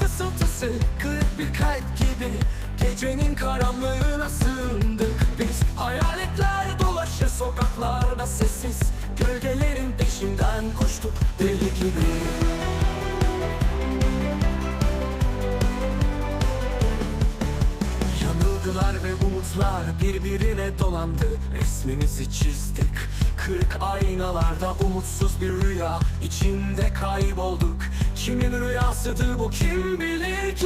fısıltısı Kırık bir kalp gibi. Gecenin karanlığına sığındık biz. Hayaletler dolaşır sokaklarda sessiz. Gölgelerin peşinden koştuk deli gibi. Yanılgılar ve umutlar birbirine dolandı. Resmimizi çizdik. Kırık aynalarda umutsuz bir rüya içinde kaybolduk. Kimin rüyasıdır bu kim bilir